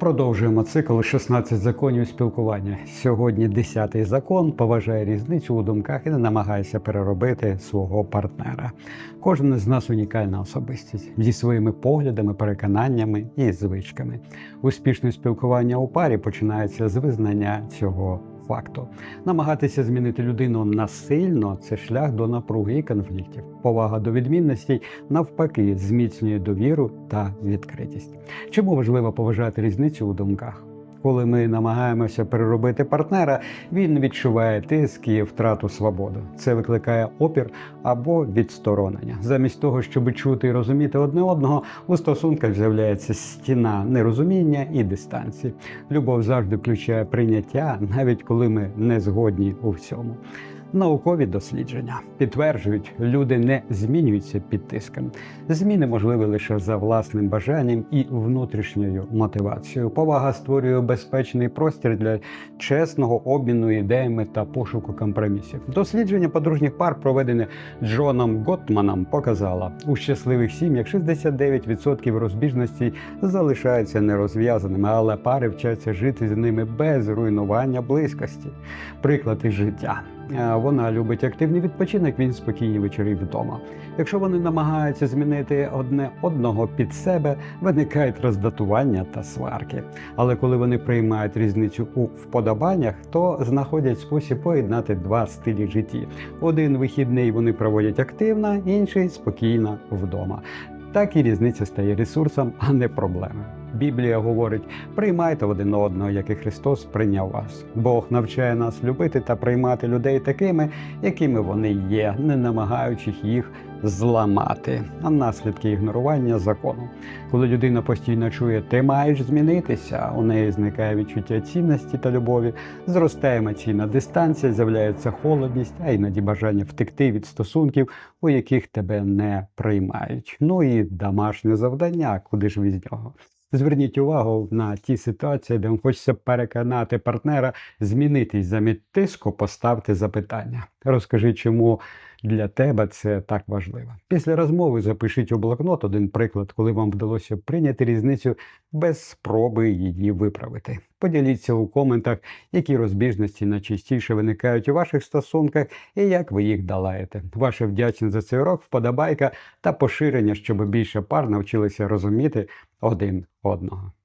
Продовжуємо цикл 16 законів спілкування. Сьогодні 10-й закон поважає різницю у думках і не намагається переробити свого партнера. Кожен з нас унікальна особистість зі своїми поглядами, переконаннями і звичками. Успішне спілкування у парі починається з визнання цього факту. Намагатися змінити людину насильно це шлях до напруги і конфліктів. Повага до відмінностей навпаки зміцнює довіру та відкритість. Чому важливо поважати різницю у думках? Коли ми намагаємося переробити партнера, він відчуває тиск і втрату свободи. Це викликає опір або відсторонення. Замість того, щоб чути і розуміти одне одного, у стосунках з'являється стіна нерозуміння і дистанції. Любов завжди включає прийняття, навіть коли ми не згодні у всьому. Наукові дослідження підтверджують, люди не змінюються під тиском. Зміни можливі лише за власним бажанням і внутрішньою мотивацією. Повага створює безпечний простір для чесного обміну ідеями та пошуку компромісів. Дослідження подружніх пар, проведене Джоном Готманом, показало, у щасливих сім'ях 69% розбіжностей залишаються нерозв'язаними, але пари вчаться жити з ними без руйнування близькості. Приклад із життя. Вона любить активний відпочинок, він спокійні вечори вдома. Якщо вони намагаються змінити одне одного під себе, виникають роздатування та сварки. Але коли вони приймають різницю у вподобаннях, то знаходять спосіб поєднати два стилі житті. Один вихідний вони проводять активно, інший спокійно вдома. Так і різниця стає ресурсом, а не проблемою. Біблія говорить: приймайте один одного, як і Христос прийняв вас. Бог навчає нас любити та приймати людей такими, якими вони є, не намагаючись їх зламати. А наслідки ігнорування закону. Коли людина постійно чує, ти маєш змінитися, у неї зникає відчуття цінності та любові, зростає емоційна дистанція, з'являється холодність, а іноді бажання втекти від стосунків, у яких тебе не приймають. Ну і домашнє завдання, куди ж від нього. Зверніть увагу на ті ситуації, де вам хочеться переконати партнера змінитись замість тиску, поставте запитання. Розкажи, чому для тебе це так важливо. Після розмови запишіть у блокнот один приклад, коли вам вдалося прийняти різницю без спроби її виправити. Поділіться у коментах, які розбіжності найчастіше виникають у ваших стосунках і як ви їх долаєте. Ваша вдячність за цей урок, вподобайка та поширення, щоб більше пар навчилися розуміти один одного.